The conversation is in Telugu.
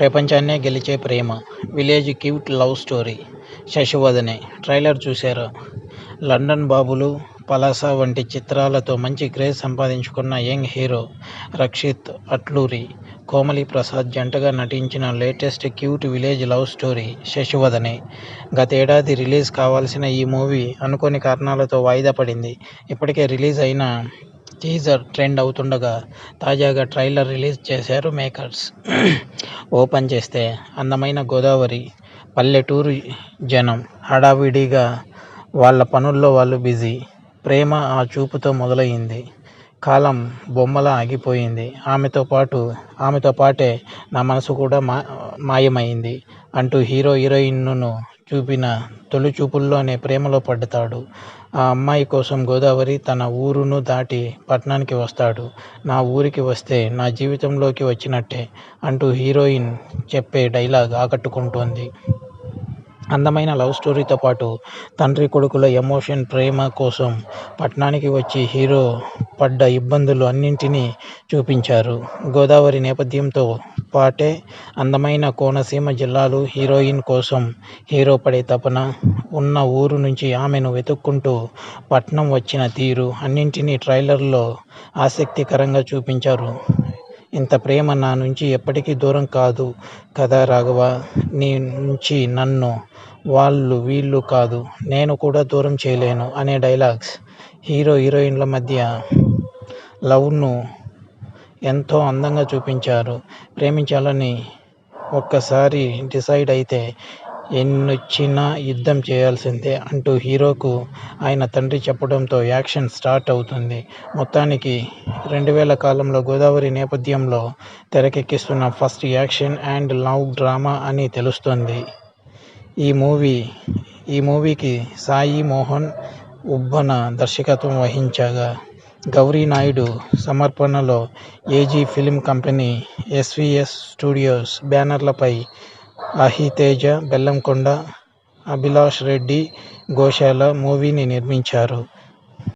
ప్రపంచాన్నే గెలిచే ప్రేమ. Village cute love story. Sashivadane trailer చూశారా. లండన్ బాబులు పలాస వంటి చిత్రాలతో మంచి క్రేజ్ సంపాదించుకున్న యంగ్ హీరో రక్షిత్ అట్లూరి కోమలి ప్రసాద్ జంటగా నటించిన latest cute village love story Sashivadane గతేడాది రిలీజ్ కావాల్సిన ఈ మూవీ అనుకోని కారణాలతో వాయిదా పడింది. ఇప్పటికే రిలీజ్ అయిన టీజర్ ట్రెండ్ అవుతుండగా తాజాగా ట్రైలర్ రిలీజ్ చేశారు మేకర్స్ ఓపెన్ చేస్తే అందమైన గోదావరి పల్లెటూరు జనం హడావిడిగా వాళ్ళ పనుల్లో వాళ్ళు బిజీ ప్రేమ ఆ చూపుతో మొదలైంది. కాలం బొమ్మలా ఆగిపోయింది. ఆమెతో పాటు ఆమెతో పాటే నా మనసు కూడా మా మాయమైంది అంటూ హీరో హీరోయిన్ను చూపిన తొలి చూపుల్లోనే ప్రేమలో పడతాడు. ఆ అమ్మాయి కోసం గోదావరి తన ఊరును దాటి పట్టణానికి వస్తాడు. నా ఊరికి వస్తే నా జీవితంలోకి వచ్చినట్టే అంటూ హీరోయిన్ చెప్పే డైలాగ్ ఆకట్టుకుంటోంది. అందమైన లవ్ స్టోరీతో పాటు తండ్రి కొడుకుల ఎమోషన్ ప్రేమ కోసం పట్టణానికి వచ్చి హీరో పడ్డ ఇబ్బందులు అన్నింటినీ చూపించారు. గోదావరి నేపథ్యంతో పాటే అందమైన కోనసీమ జిల్లాలు హీరోయిన్ కోసం హీరో పడే తపన ఉన్న ఊరు నుంచి ఆమెను వెతుక్కుంటూ పట్నం వచ్చిన తీరు అన్నింటినీ ట్రైలర్లో ఆసక్తికరంగా చూపించారు. ఇంత ప్రేమ నా నుంచి ఎప్పటికీ దూరం కాదు కదా రాఘవ? నీ నుంచి నన్ను వాళ్ళు వీళ్ళు కాదు నేను కూడా దూరం చేయలేను అనే డైలాగ్స్ హీరో హీరోయిన్ల మధ్య లవ్ను ఎంతో అందంగా చూపించారు. ప్రేమించాలని ఒక్కసారి డిసైడ్ అయితే ఎన్నొచ్చినా యుద్ధం చేయాల్సిందే అంటూ హీరోకు ఆయన తండ్రి చెప్పడంతో యాక్షన్ స్టార్ట్ అవుతుంది. మొత్తానికి రెండు వేల కాలంలో గోదావరి నేపథ్యంలో తెరకెక్కిస్తున్న first action and love drama అని తెలుస్తుంది. ఈ మూవీ ఈ మూవీకి సాయి మోహన్ ఉబ్బన దర్శకత్వం వహించగా గౌరీ నాయుడు సమర్పణలో AG film company SVS studios బ్యానర్లపై Ahiteja Bellamkonda Abhilash Reddy Goshala మూవీని నిర్మించారు.